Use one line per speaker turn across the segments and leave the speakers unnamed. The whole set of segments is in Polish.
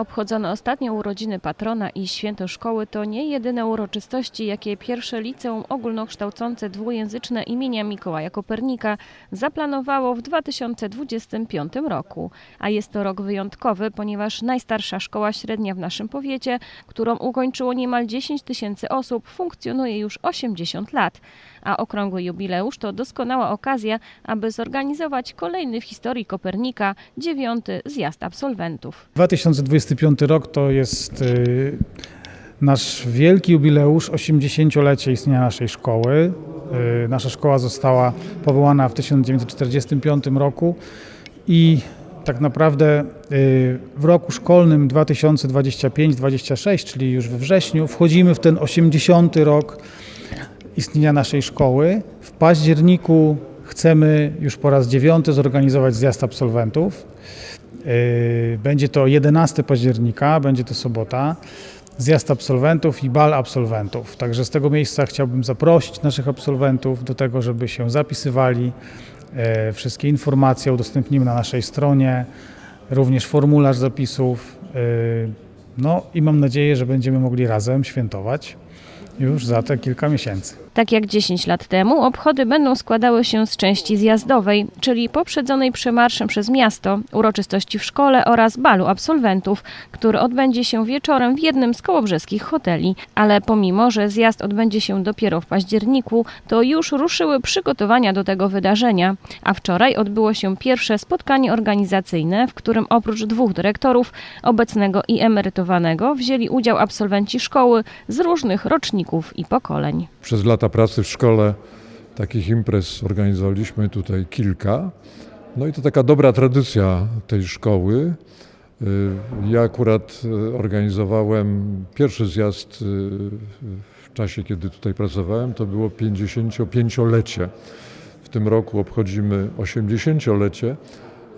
Obchodzono ostatnio urodziny patrona i święto szkoły to nie jedyne uroczystości, jakie pierwsze liceum ogólnokształcące dwujęzyczne imienia Mikołaja Kopernika zaplanowało w 2025 roku. A jest to rok wyjątkowy, ponieważ najstarsza szkoła średnia w naszym powiecie, którą ukończyło niemal 10 tysięcy osób, funkcjonuje już 80 lat. A okrągły jubileusz to doskonała okazja, aby zorganizować kolejny w historii Kopernika, dziewiąty zjazd absolwentów.
2025 rok to jest y, nasz wielki jubileusz, 80-lecie istnienia naszej szkoły. Y, Nasza szkoła została powołana w 1945 roku i tak naprawdę y, w roku szkolnym 2025-26, czyli już we wrześniu, wchodzimy w ten 80 rok istnienia naszej szkoły. W październiku chcemy już po raz dziewiąty zorganizować zjazd absolwentów. Yy, Będzie to 11 października, będzie to sobota. Zjazd absolwentów i bal absolwentów. Także z tego miejsca chciałbym zaprosić naszych absolwentów do tego, żeby się zapisywali. E, Wszystkie informacje udostępnimy na naszej stronie, również formularz zapisów. E, No i mam nadzieję, że będziemy mogli razem świętować już za te kilka miesięcy.
Tak jak 10 lat temu, obchody będą składały się z części zjazdowej, czyli poprzedzonej przemarszem przez miasto, uroczystości w szkole oraz balu absolwentów, który odbędzie się wieczorem w jednym z kołobrzeskich hoteli. Ale pomimo, że zjazd odbędzie się dopiero w październiku, to już ruszyły przygotowania do tego wydarzenia. A wczoraj odbyło się pierwsze spotkanie organizacyjne, w którym oprócz dwóch dyrektorów, obecnego i emerytowanego, wzięli udział absolwenci szkoły z różnych roczników i pokoleń.
Przez lata pracy w szkole takich imprez organizowaliśmy tutaj kilka. No i to taka dobra tradycja tej szkoły. Y, Ja akurat y, organizowałem pierwszy zjazd y, w czasie, kiedy tutaj pracowałem. To było 55-lecie. W tym roku obchodzimy 80-lecie,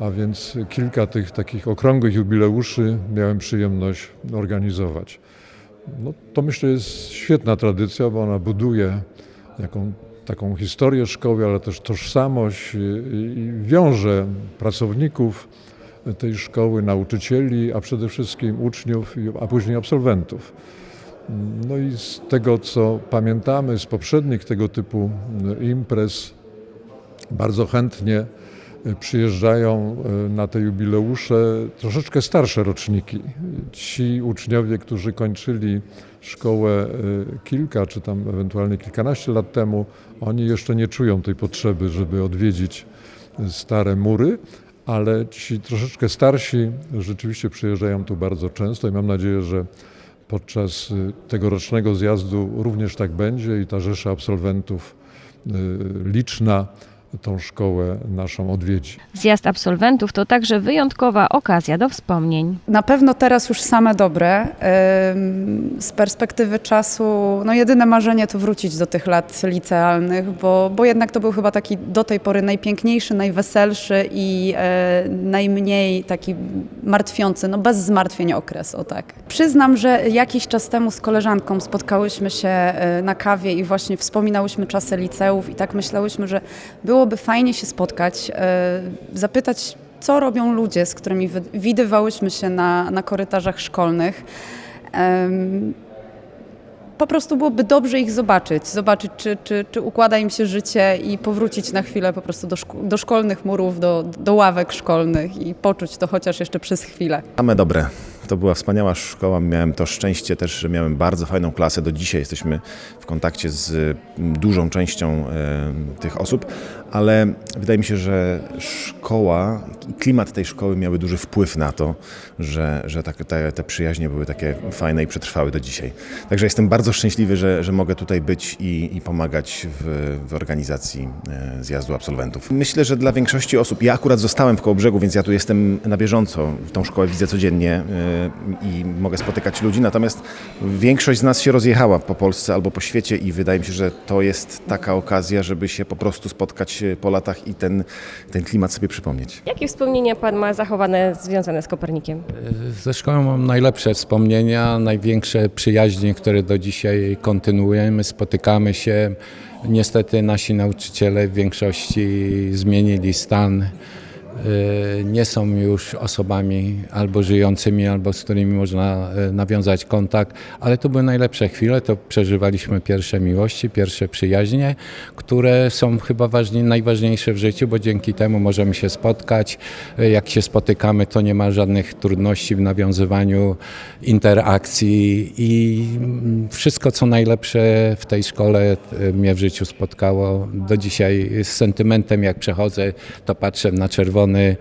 a więc kilka tych takich okrągłych jubileuszy miałem przyjemność organizować. No, to myślę jest świetna tradycja, bo ona buduje jaką, taką historię szkoły, ale też tożsamość i, wiąże pracowników tej szkoły, nauczycieli, a przede wszystkim uczniów, a później absolwentów. No i z tego, co pamiętamy z poprzednich tego typu imprez, bardzo chętnie przyjeżdżają e, na te jubileusze troszeczkę starsze roczniki. Ci uczniowie, którzy kończyli szkołę e, kilka czy tam ewentualnie kilkanaście lat temu, oni jeszcze nie czują tej potrzeby, żeby odwiedzić stare mury, ale ci troszeczkę starsi rzeczywiście przyjeżdżają tu bardzo często i mam nadzieję, że podczas y, tegorocznego zjazdu również tak będzie i ta rzesza absolwentów liczna tą szkołę naszą odwiedzi.
Zjazd absolwentów to także wyjątkowa okazja do wspomnień.
Na pewno teraz już same dobre. Z perspektywy czasu, no jedyne marzenie to wrócić do tych lat licealnych, bo, bo jednak to był chyba taki do tej pory najpiękniejszy, najweselszy i e, najmniej taki martwiący, no bez zmartwień okres, o tak. Przyznam, że jakiś czas temu z koleżanką spotkałyśmy się e, na kawie i właśnie wspominałyśmy czasy liceów i tak myślałyśmy, że byłoby fajnie się spotkać, e, zapytać co robią ludzie, z którymi widywałyśmy się na, na korytarzach szkolnych. Po prostu byłoby dobrze ich zobaczyć, zobaczyć, czy, czy, czy układa im się życie i powrócić na chwilę po prostu do, szko- do szkolnych murów, do, do ławek szkolnych i poczuć to chociaż jeszcze przez chwilę.
Same dobre. To była wspaniała szkoła. Miałem to szczęście też, że miałem bardzo fajną klasę. Do dzisiaj jesteśmy w kontakcie z dużą częścią e, tych osób, ale wydaje mi się, że szkoła, i klimat tej szkoły miały duży wpływ na to, że, że tak, te, te przyjaźnie były takie fajne i przetrwały do dzisiaj. Także jestem bardzo szczęśliwy, że, że mogę tutaj być i, i pomagać w, w organizacji e, zjazdu absolwentów. Myślę, że dla większości osób, ja akurat zostałem w Kołobrzegu, więc ja tu jestem na bieżąco, tą szkołę widzę codziennie e, i mogę spotykać ludzi, natomiast większość z nas się rozjechała po Polsce albo po świecie i wydaje mi się, że to jest taka okazja, żeby się po prostu spotkać po latach i ten, ten klimat sobie przypomnieć.
Jakie wspomnienia Pan ma zachowane związane z Kopernikiem?
Ze szkołą mam najlepsze wspomnienia, największe przyjaźnie, które do dzisiaj kontynuujemy, spotykamy się. Niestety nasi nauczyciele w większości zmienili stan nie są już osobami albo żyjącymi, albo z którymi można y, nawiązać kontakt, ale to były najlepsze chwile, to przeżywaliśmy pierwsze miłości, pierwsze przyjaźnie, które są chyba ważni, najważniejsze w życiu, bo dzięki temu możemy się spotkać. Y, Jak się spotykamy, to nie ma żadnych trudności w nawiązywaniu interakcji i mm, wszystko, co najlepsze w tej szkole y, mnie w życiu spotkało. Do dzisiaj z sentymentem, jak przechodzę, to patrzę na czerwony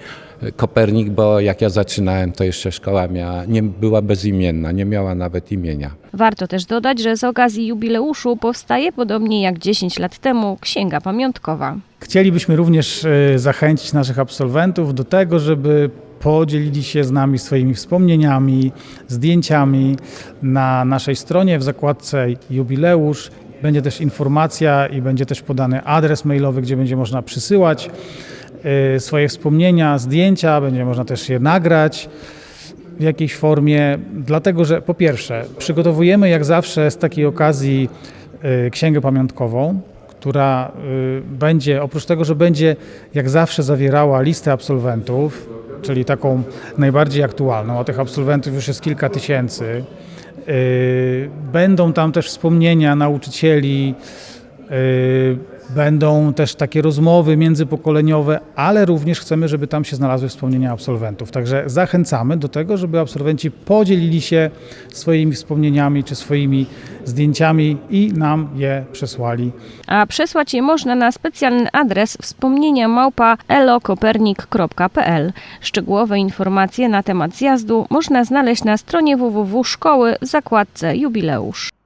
Kopernik, bo jak ja zaczynałem, to jeszcze szkoła miała, nie była bezimienna, nie miała nawet imienia.
Warto też dodać, że z okazji jubileuszu powstaje, podobnie jak 10 lat temu, księga pamiątkowa.
Chcielibyśmy również e, zachęcić naszych absolwentów do tego, żeby podzielili się z nami swoimi wspomnieniami, zdjęciami na naszej stronie w zakładce jubileusz. Będzie też informacja i będzie też podany adres mailowy, gdzie będzie można przysyłać swoje wspomnienia, zdjęcia, będzie można też je nagrać w jakiejś formie, dlatego że po pierwsze przygotowujemy jak zawsze z takiej okazji y, księgę pamiątkową, która y, będzie, oprócz tego, że będzie jak zawsze zawierała listę absolwentów, czyli taką najbardziej aktualną, a tych absolwentów już jest kilka tysięcy, y, będą tam też wspomnienia nauczycieli, y, Będą też takie rozmowy międzypokoleniowe, ale również chcemy, żeby tam się znalazły wspomnienia absolwentów. Także zachęcamy do tego, żeby absolwenci podzielili się swoimi wspomnieniami czy swoimi zdjęciami i nam je przesłali.
A przesłać je można na specjalny adres wspomnienia małpa elokopernik.pl. Szczegółowe informacje na temat zjazdu można znaleźć na stronie www szkoły w zakładce jubileusz.